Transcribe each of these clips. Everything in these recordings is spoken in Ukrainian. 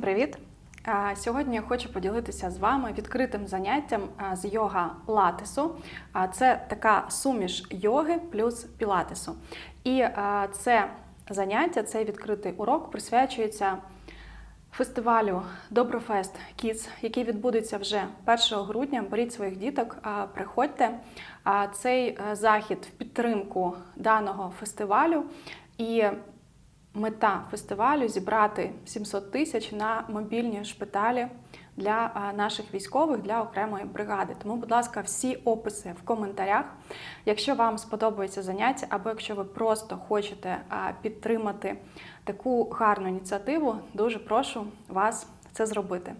Привіт! Сьогодні я хочу поділитися з вами відкритим заняттям з йога латису. Це така суміш йоги плюс пілатесу. І це заняття, цей відкритий урок присвячується фестивалю Доброфест Kids, який відбудеться вже 1 грудня. Беріть своїх діток, приходьте. Цей е, захід в підтримку даного фестивалю. І Мета фестивалю зібрати 700 тисяч на мобільні шпиталі для наших військових для окремої бригади. Тому, будь ласка, всі описи в коментарях. Якщо вам сподобається заняття, або якщо ви просто хочете підтримати таку гарну ініціативу, дуже прошу вас це зробити.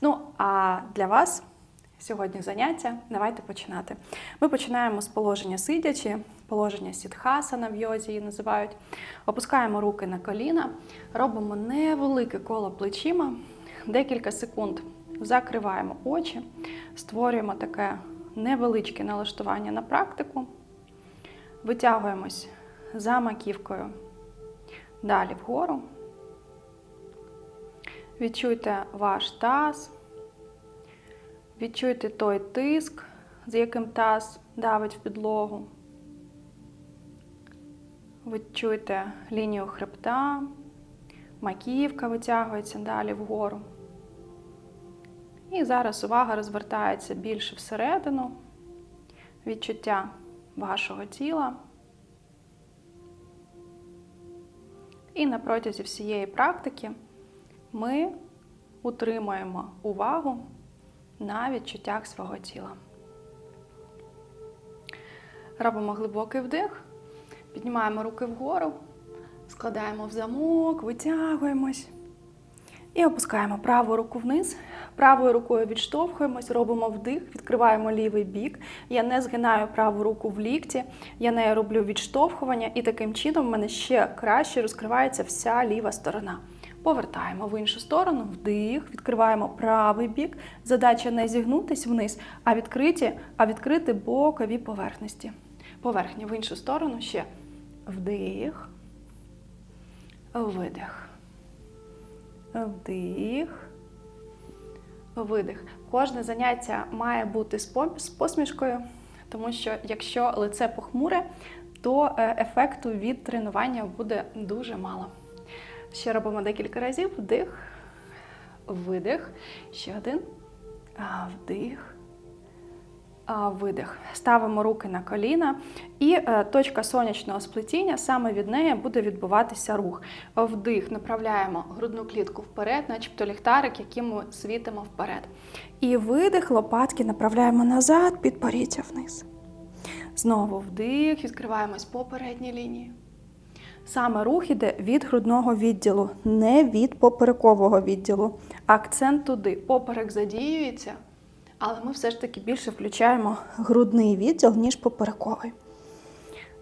Ну а для вас. Сьогодні заняття. Давайте починати. Ми починаємо з положення сидячи, положення сідхасана в йозі її називають. Опускаємо руки на коліна, робимо невелике коло плечима, декілька секунд закриваємо очі, створюємо таке невеличке налаштування на практику, витягуємось за маківкою далі вгору. Відчуйте ваш таз. Відчуйте той тиск, з яким таз давить в підлогу. Відчуйте лінію хребта, маківка витягується далі вгору. І зараз увага розвертається більше всередину, відчуття вашого тіла. І на протязі всієї практики ми утримуємо увагу на відчуттях свого тіла. Робимо глибокий вдих, піднімаємо руки вгору, складаємо в замок, витягуємось і опускаємо праву руку вниз. Правою рукою відштовхуємось, робимо вдих, відкриваємо лівий бік. Я не згинаю праву руку в лікті, я нею роблю відштовхування, і таким чином в мене ще краще розкривається вся ліва сторона. Повертаємо в іншу сторону, вдих, відкриваємо правий бік. Задача не зігнутись вниз, а відкриті, а відкрити бокові поверхності. Поверхні в іншу сторону ще вдих, видих. Вдих, видих. Кожне заняття має бути з посмішкою, тому що якщо лице похмуре, то е, ефекту від тренування буде дуже мало. Ще робимо декілька разів. Вдих, видих. Ще один. Вдих. Видих. Ставимо руки на коліна, і е, точка сонячного сплетіння, саме від неї буде відбуватися рух. Вдих, направляємо грудну клітку вперед, начебто ліхтарик, яким ми світимо вперед. І видих, лопатки направляємо назад, підборіддя вниз. Знову вдих, відкриваємось по передній лінії. Саме рух іде від грудного відділу, не від поперекового відділу. Акцент туди. Поперек задіюється, але ми все ж таки більше включаємо грудний відділ, ніж поперековий.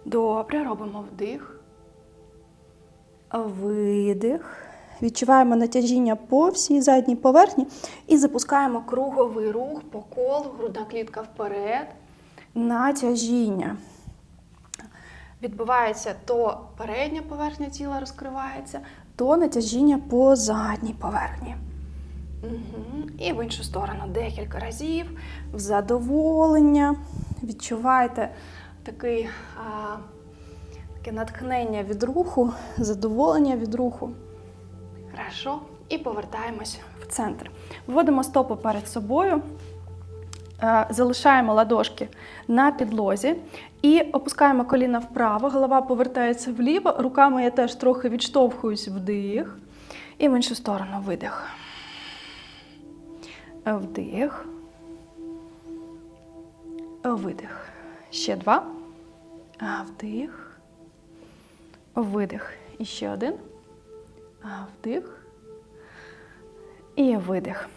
Добре, робимо вдих, видих. Відчуваємо натяжіння по всій задній поверхні і запускаємо круговий рух по колу, грудна клітка вперед. Натяжіння відбувається то передня поверхня тіла розкривається, то натяжіння по задній поверхні. І в іншу сторону декілька разів. В задоволення. Відчувайте такий, а, таке натхнення від руху, задоволення від руху. Хорошо. І повертаємось в центр. Вводимо стопи перед собою. Залишаємо ладошки на підлозі і опускаємо коліна вправо, голова повертається вліво, руками я теж трохи відштовхуюсь вдих. І в іншу сторону видих. Вдих. Видих. Ще два. Вдих. Видих. І ще один. Вдих. І видих.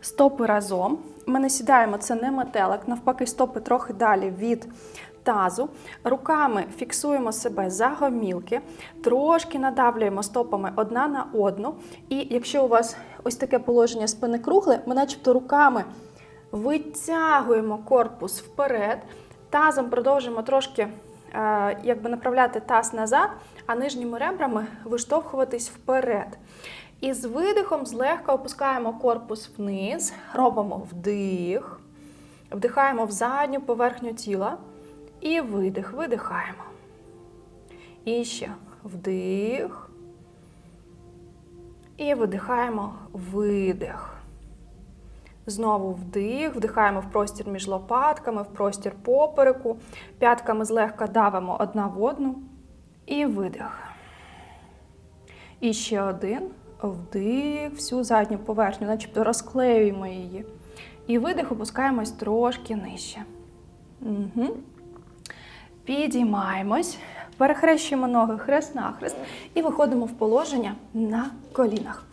Стопи разом. Ми не сідаємо, це не метелик, навпаки, стопи трохи далі від тазу. Руками фіксуємо себе за гомілки, трошки надавлюємо стопами одна на одну. І якщо у вас ось таке положення спини кругле, ми начебто руками витягуємо корпус вперед, тазом продовжуємо трошки е, якби направляти таз назад, а нижніми ребрами виштовхуватись вперед. І з видихом злегка опускаємо корпус вниз, робимо вдих, вдихаємо в задню поверхню тіла і видих, видихаємо. І ще вдих. І видихаємо видих. Знову вдих, вдихаємо в простір між лопатками, в простір попереку. П'ятками злегка давимо одна в одну. І видих. І ще один. Вдих, всю задню поверхню, начебто розклеюємо її. І видих, опускаємось трошки нижче. Угу. Підіймаємось, перехрещуємо ноги хрест-нахрест і виходимо в положення на колінах.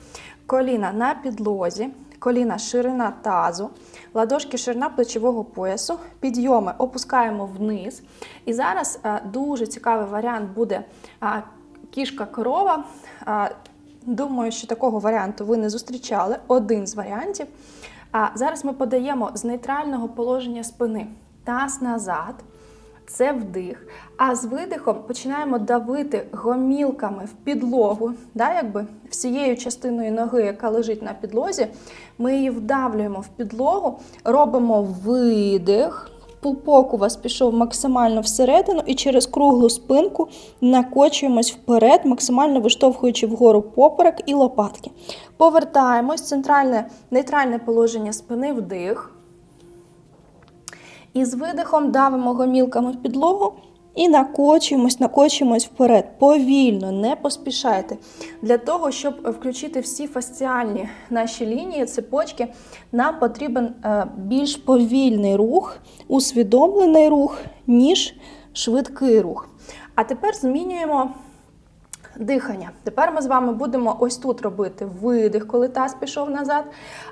Коліна на підлозі, коліна ширина тазу, ладошки ширина плечового поясу, підйоми опускаємо вниз. І зараз е, дуже цікавий варіант буде е, кішка корова. Е, Думаю, що такого варіанту ви не зустрічали. Один з варіантів. А зараз ми подаємо з нейтрального положення спини таз назад. Це вдих. А з видихом починаємо давити гомілками в підлогу, да, якби всією частиною ноги, яка лежить на підлозі, ми її вдавлюємо в підлогу, робимо видих. Пупок у вас пішов максимально всередину і через круглу спинку накочуємось вперед, максимально виштовхуючи вгору поперек і лопатки. Повертаємось, центральне нейтральне положення спини, вдих. І з видихом давимо гомілками в підлогу і накочуємось, накочуємось вперед. Повільно, не поспішайте. Для того, щоб включити всі фасціальні наші лінії, цепочки, нам потрібен е, більш повільний рух, усвідомлений рух, ніж швидкий рух. А тепер змінюємо дихання. Тепер ми з вами будемо ось тут робити видих, коли таз пішов назад.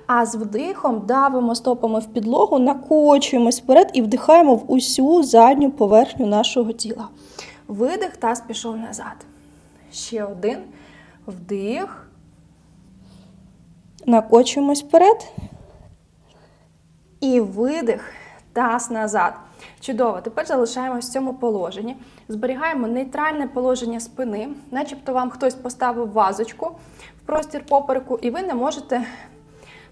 А з вдихом давимо стопами в підлогу, накочуємось вперед і вдихаємо в усю задню поверхню нашого тіла. Видих, таз пішов назад. Ще один. Вдих. Накочуємось вперед. І видих, таз назад. Чудово. Тепер залишаємось в цьому положенні. Зберігаємо нейтральне положення спини, начебто вам хтось поставив вазочку в простір попереку, і ви не можете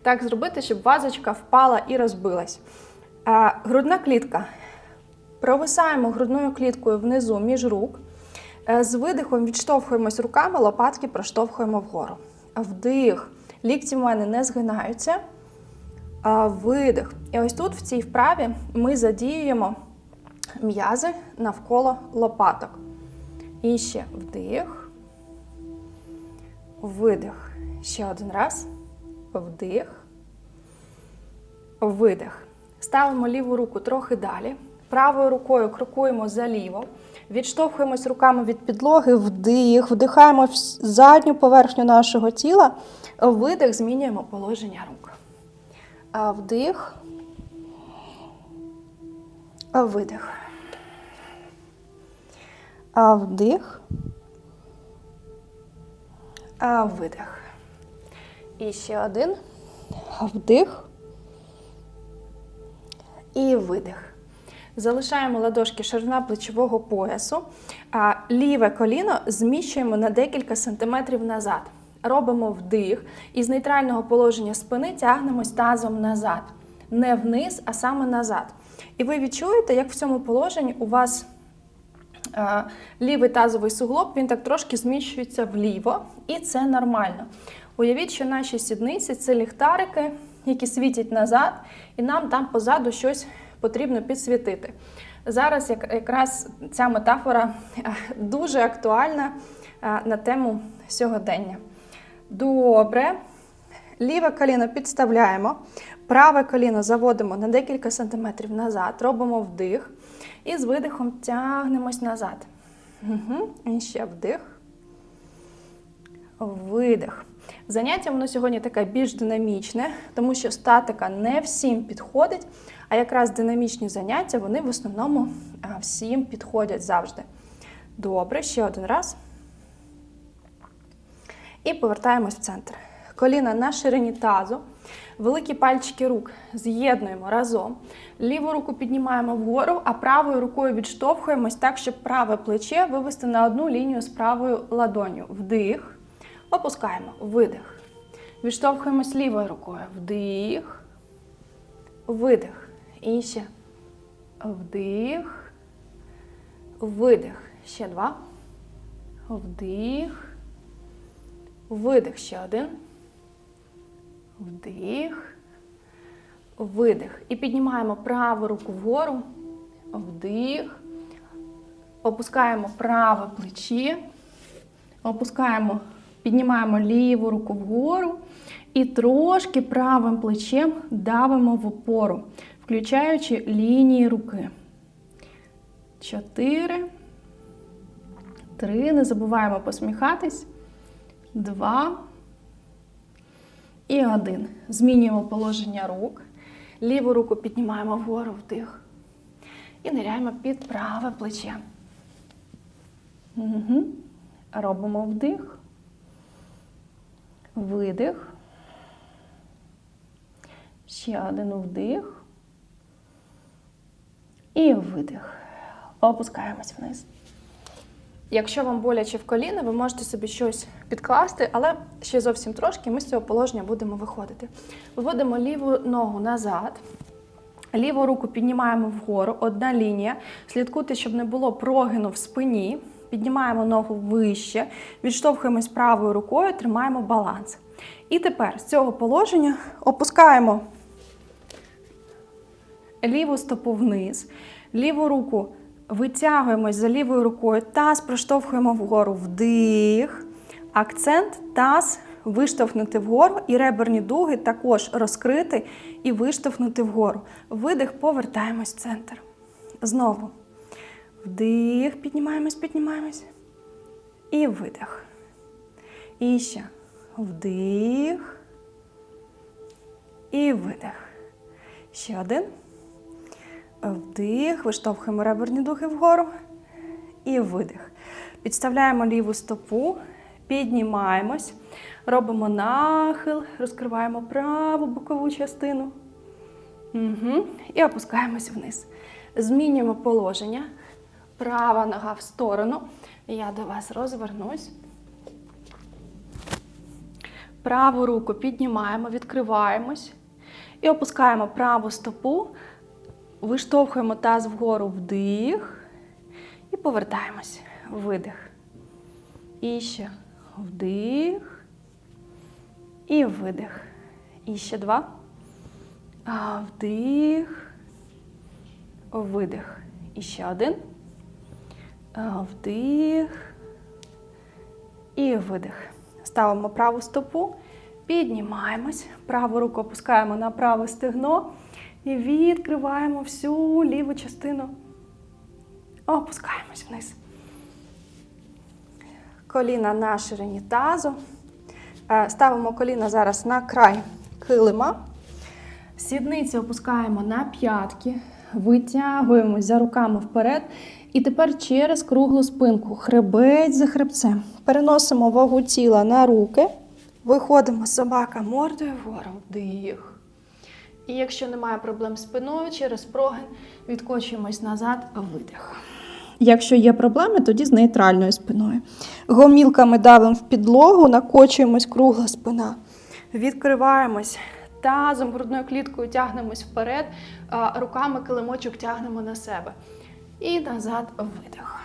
так зробити, щоб вазочка впала і розбилась. А, грудна клітка. Провисаємо грудною кліткою внизу між рук. Е, З видихом відштовхуємось руками, лопатки проштовхуємо вгору. Вдих. Лікті в мене не згинаються. Видих. І ось тут, в цій вправі, ми задіюємо м'язи навколо лопаток. І ще вдих. Видих. Ще один раз. Вдих. Видих. Ставимо ліву руку трохи далі. Правою рукою крокуємо заліво. Відштовхуємось руками від підлоги, вдих, вдихаємо в задню поверхню нашого тіла. Видих, змінюємо положення рук. А вдих. Видих. А вдих. Видих. І ще один. Вдих. І видих. Залишаємо ладошки ширина плечового поясу, а ліве коліно зміщуємо на декілька сантиметрів назад. Робимо вдих і з нейтрального положення спини тягнемось тазом назад. Не вниз, а саме назад. І ви відчуєте, як в цьому положенні у вас е, лівий тазовий суглоб, він так трошки зміщується вліво, і це нормально. Уявіть, що наші сідниці це ліхтарики, які світять назад, і нам там позаду щось потрібно підсвітити. Зараз як, якраз ця метафора е, дуже актуальна е, на тему сьогодення. Добре. Ліве коліно підставляємо, праве коліно заводимо на декілька сантиметрів назад, робимо вдих і з видихом тягнемось назад. Угу. І ще вдих. Видих. Заняття воно сьогодні таке більш динамічне, тому що статика не всім підходить, а якраз динамічні заняття вони в основному всім підходять завжди. Добре, ще один раз. І повертаємось в центр. Коліна на ширині тазу. Великі пальчики рук з'єднуємо разом. Ліву руку піднімаємо вгору, а правою рукою відштовхуємось так, щоб праве плече вивести на одну лінію з правою ладонью. Вдих. Опускаємо. Видих. Відштовхуємось лівою рукою. Вдих. Видих. І ще. Вдих. Видих. Ще два. Вдих. Видих. Ще один. Вдих. Видих. І піднімаємо праву руку вгору. Вдих. Опускаємо праве плече. Опускаємо, піднімаємо ліву руку вгору. І трошки правим плечем давимо в опору, включаючи лінії руки. Чотири. Три. Не забуваємо посміхатись. Два. І один. Змінюємо положення рук. Ліву руку піднімаємо вгору вдих. І ниряємо під праве плече. Угу. Робимо вдих. Видих. Ще один вдих. І видих. Опускаємось вниз. Якщо вам боляче в коліна, ви можете собі щось підкласти, але ще зовсім трошки ми з цього положення будемо виходити. Виводимо ліву ногу назад, ліву руку піднімаємо вгору, одна лінія. Слідкуйте, щоб не було прогину в спині. Піднімаємо ногу вище, відштовхуємось правою рукою, тримаємо баланс. І тепер з цього положення опускаємо ліву стопу вниз, ліву руку витягуємось за лівою рукою, таз проштовхуємо вгору вдих. Акцент таз виштовхнути вгору і реберні дуги також розкрити і виштовхнути вгору. Видих, повертаємось в центр. Знову. Вдих, піднімаємось, піднімаємось. І видих. І ще. Вдих. І видих. Ще один. Вдих, виштовхуємо реберні духи вгору. І видих. Підставляємо ліву стопу, піднімаємось, робимо нахил, розкриваємо праву бокову частину. Угу. І опускаємось вниз. Змінюємо положення. Права нога в сторону. Я до вас розвернусь. Праву руку піднімаємо, відкриваємось. І опускаємо праву стопу. Виштовхуємо таз вгору вдих і повертаємось. Видих. І ще вдих. І видих. І ще два. Вдих. Видих. І ще один. Вдих. І видих. Ставимо праву стопу, піднімаємось. Праву руку опускаємо на праве стегно. І відкриваємо всю ліву частину. Опускаємось вниз. Коліна на ширині тазу. Е, Ставимо коліна зараз на край килима. Сідниці опускаємо на п'ятки, витягуємось за руками вперед. І тепер через круглу спинку, хребець за хребцем. Переносимо вагу тіла на руки. Виходимо собака мордою вгору. Вдих. І якщо немає проблем з спиною, через прогин відкочуємось назад, видих. Якщо є проблеми, тоді з нейтральною спиною. Гомілками давимо в підлогу, накочуємось кругла спина. Відкриваємось тазом, грудною кліткою тягнемось вперед, руками килимочок тягнемо на себе. І назад видих.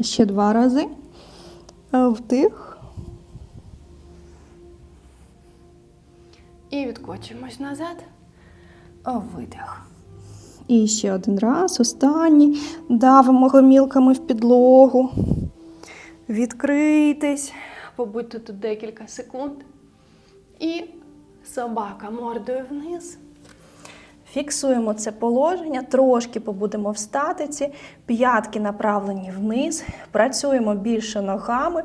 Ще два рази. Вдих. І відкочуємось назад. О, видих. І ще один раз. Останній. Давимо гомілками в підлогу. Відкрийтесь. Побудьте тут декілька секунд. І собака мордою вниз. Фіксуємо це положення, трошки побудемо в статиці, п'ятки направлені вниз, працюємо більше ногами.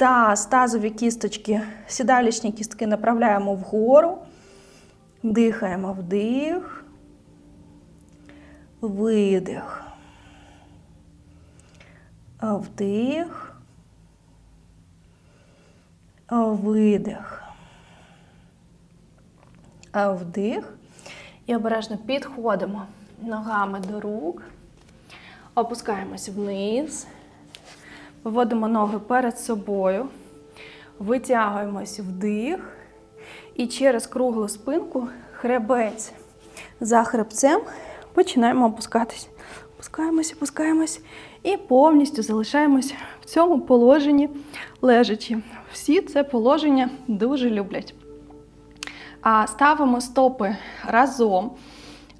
Та тазові кісточки, сідалічні кістки направляємо вгору. Дихаємо вдих, видих. Вдих. Видих. Вдих. І обережно підходимо ногами до рук. Опускаємось вниз. Виводимо ноги перед собою. Витягуємось вдих. І через круглу спинку хребець за хребцем починаємо опускатись. Опускаємось, опускаємось і повністю залишаємось в цьому положенні лежачи. Всі це положення дуже люблять. А ставимо стопи разом.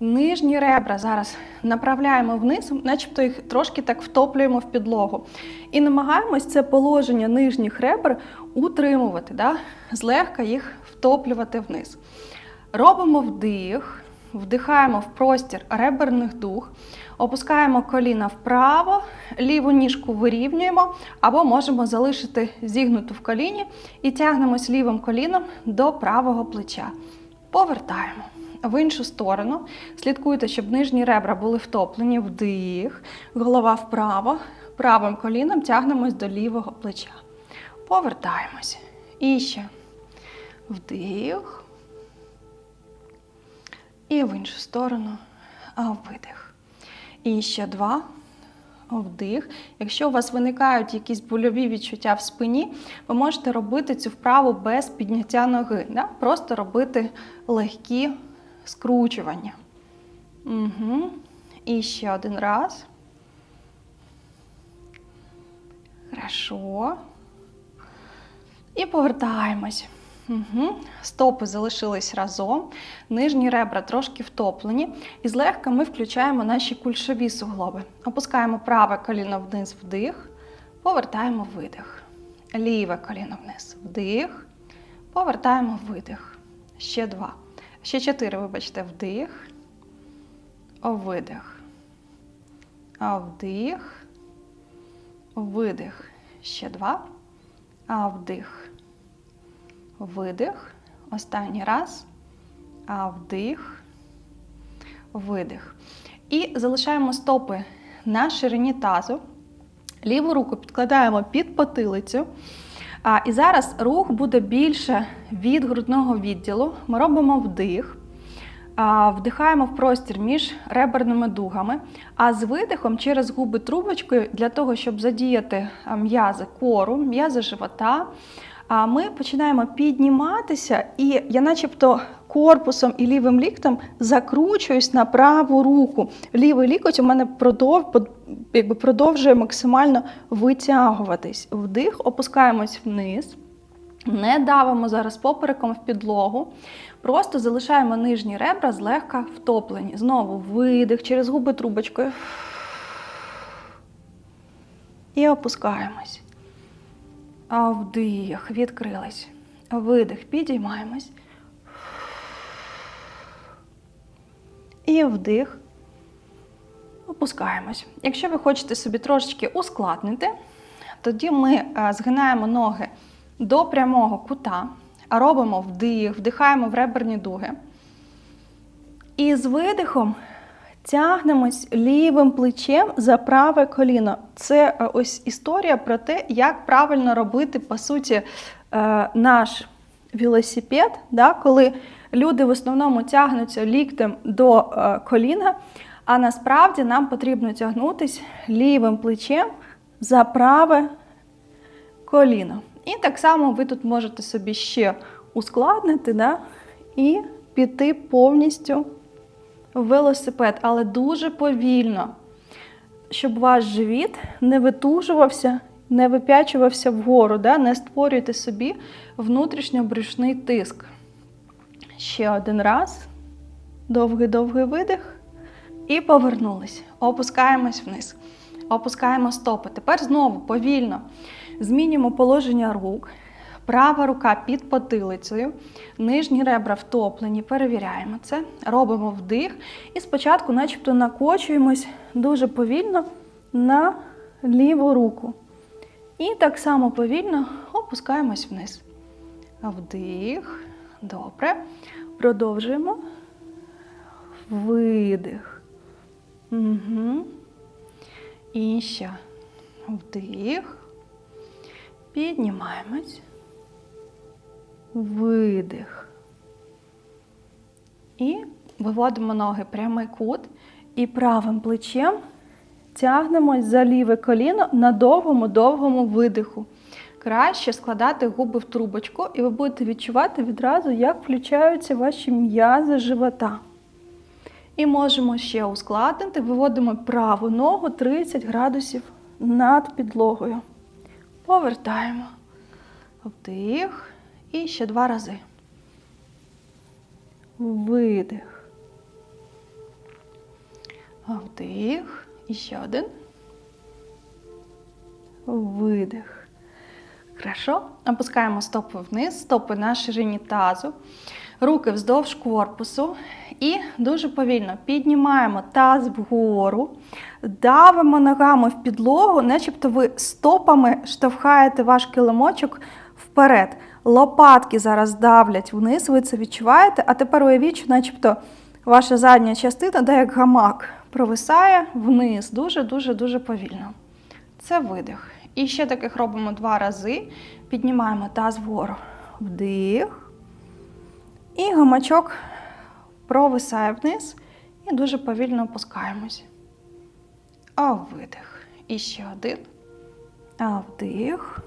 Нижні ребра зараз направляємо вниз, начебто їх трошки так втоплюємо в підлогу. І намагаємось це положення нижніх ребер утримувати, да? злегка їх втоплювати вниз. Робимо вдих, вдихаємо в простір реберних дух, опускаємо коліна вправо, ліву ніжку вирівнюємо, або можемо залишити зігнуту в коліні і тягнемось лівим коліном до правого плеча. Повертаємо в іншу сторону. Слідкуйте, щоб нижні ребра були втоплені. Вдих, голова вправо, правим коліном тягнемось до лівого плеча. Повертаємось. І ще вдих. І в іншу сторону. Видих. І ще два. Вдих. Якщо у вас виникають якісь больові відчуття в спині, ви можете робити цю вправу без підняття ноги. Да? Просто робити легкі скручування. Угу. І ще один раз. Хорошо. І повертаємось. Угу. Стопи залишились разом, нижні ребра трошки втоплені. І злегка ми включаємо наші кульшові суглоби. Опускаємо праве коліно вниз, вдих, повертаємо видих. Ліве коліно вниз, вдих, повертаємо видих. Ще два. Ще чотири, вибачте, вдих, видих. Вдих, видих. Ще два. А Вдих. Видих. Останній раз. А Вдих. Видих. І залишаємо стопи на ширині тазу. Ліву руку підкладаємо під потилицю. А, І зараз рух буде більше від грудного відділу. Ми робимо вдих, а, вдихаємо в простір між реберними дугами, а з видихом через губи трубочкою для того, щоб задіяти м'язи кору, м'язи живота. А ми починаємо підніматися, і я, начебто, корпусом і лівим ліктем закручуюсь на праву руку. Лівий лікоть у мене продов, якби продовжує максимально витягуватись. Вдих, опускаємось вниз. Не давимо зараз попереком в підлогу. Просто залишаємо нижні ребра злегка втоплені. Знову видих через губи трубочкою. І опускаємось. А вдих, відкрились. Видих, підіймаємось. І вдих. Опускаємось. Якщо ви хочете собі трошечки ускладнити, тоді ми е, згинаємо ноги до прямого кута, робимо вдих, вдихаємо в реберні дуги. І з видихом тягнемось лівим плечем за праве коліно. Це е, ось історія про те, як правильно робити, по суті, е, наш велосипед, да, коли люди в основному тягнуться ліктем до коліна. А насправді нам потрібно тягнутися лівим плечем за праве коліно. І так само ви тут можете собі ще ускладнити да? і піти повністю велосипед, але дуже повільно, щоб ваш живіт не витужувався, не вип'ячувався вгору, да? не створюйте собі внутрішньобрюшний тиск. Ще один раз. Довгий-довгий видих. І повернулись. Опускаємось вниз. Опускаємо стопи. Тепер знову повільно змінюємо положення рук. Права рука під потилицею, нижні ребра втоплені, перевіряємо це, робимо вдих. І спочатку, начебто, накочуємось дуже повільно на ліву руку. І так само повільно опускаємось вниз. Вдих. Добре. Продовжуємо. Видих. Угу. І ще вдих. Піднімаємось. Видих. І виводимо ноги прямий кут. І правим плечем тягнемось за ліве коліно на довгому-довгому видиху. Краще складати губи в трубочку, і ви будете відчувати відразу, як включаються ваші м'язи живота. І можемо ще ускладнити. Виводимо праву ногу 30 градусів над підлогою. Повертаємо. Вдих. І ще два рази. Видих. Вдих. І ще один. Видих. Хорошо. Опускаємо стопи вниз, стопи на ширині тазу, руки вздовж корпусу. І дуже повільно піднімаємо таз вгору, давимо ногами в підлогу, начебто ви стопами штовхаєте ваш килимочок вперед. Лопатки зараз давлять вниз, ви це відчуваєте. А тепер уявіть, що начебто ваша задня частина, де як гамак, провисає вниз дуже-дуже дуже повільно. Це видих. І ще таких робимо два рази. Піднімаємо таз вгору. Вдих. І гамачок провисає вниз і дуже повільно опускаємось. А видих. І ще один. А вдих.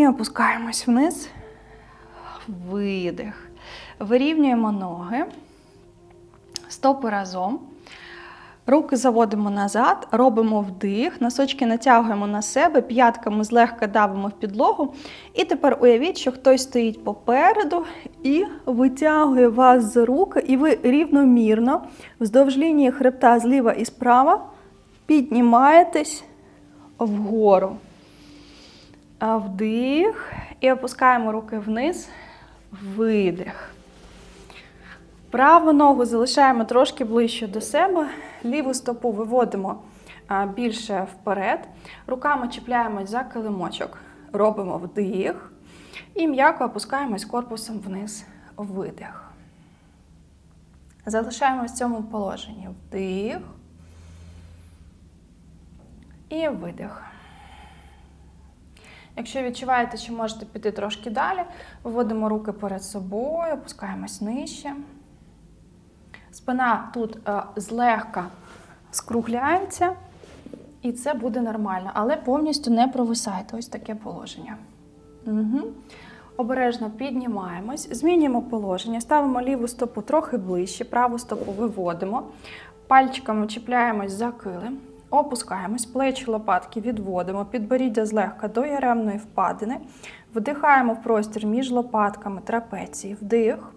І опускаємось вниз. Видих. Вирівнюємо ноги. Стопи разом. Руки заводимо назад, робимо вдих, носочки натягуємо на себе, п'ятками злегка давимо в підлогу. І тепер уявіть, що хтось стоїть попереду і витягує вас за руки, і ви рівномірно вздовж лінії хребта зліва і справа піднімаєтесь вгору. Вдих і опускаємо руки вниз, видих. Праву ногу залишаємо трошки ближче до себе, ліву стопу виводимо більше вперед, руками чіпляємось за килимочок, робимо вдих і м'яко опускаємось корпусом вниз, видих. Залишаємось в цьому положенні. Вдих і видих. Якщо відчуваєте, що можете піти трошки далі, виводимо руки перед собою, опускаємось нижче. Спина тут е, злегка скругляється, і це буде нормально, але повністю не провисайте. Ось таке положення. Угу. Обережно піднімаємось, змінюємо положення, ставимо ліву стопу трохи ближче, праву стопу виводимо, пальчиками чіпляємось за килим, опускаємось, плечі лопатки відводимо, підборіддя злегка до яремної впадини, вдихаємо в простір між лопатками трапеції, вдих.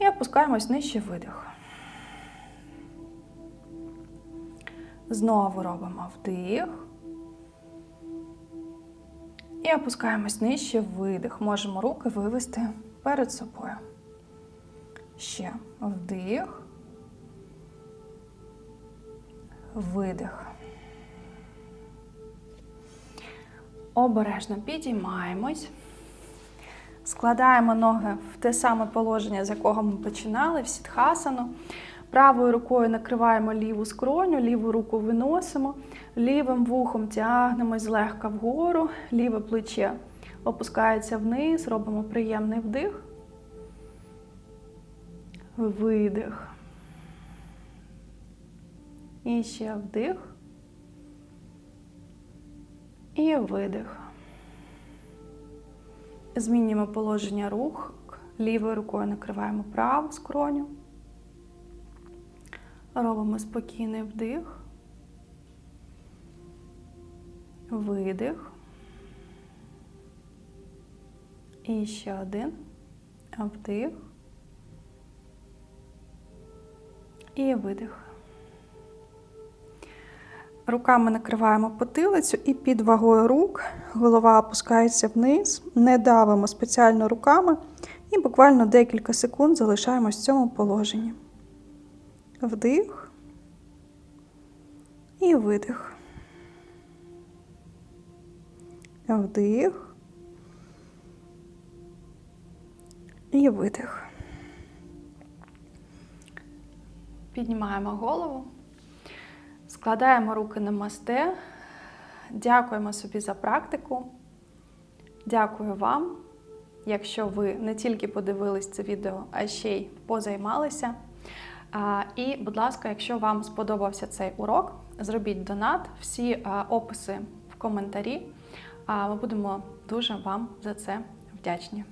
І опускаємось нижче видих. Знову робимо вдих. І опускаємось нижче видих. Можемо руки вивести перед собою. Ще вдих. Видих. Обережно підіймаємось. Складаємо ноги в те саме положення, з якого ми починали, в сітхасану. Правою рукою накриваємо ліву скроню, ліву руку виносимо, лівим вухом тягнемось злегка вгору, ліве плече опускається вниз, робимо приємний вдих, видих. І ще вдих. І видих. Змінюємо положення рук. Лівою рукою накриваємо праву скроню. Робимо спокійний вдих. Видих. І ще один. Вдих. І видих. Руками накриваємо потилицю і під вагою рук голова опускається вниз, не давимо спеціально руками і буквально декілька секунд залишаємось в цьому положенні. Вдих і видих. Вдих і видих. Піднімаємо голову. Складаємо руки на масте. Дякуємо собі за практику. Дякую вам. якщо ви не тільки подивились це відео, а ще й позаймалися. І, будь ласка, якщо вам сподобався цей урок, зробіть донат, всі описи в коментарі. Ми будемо дуже вам за це вдячні.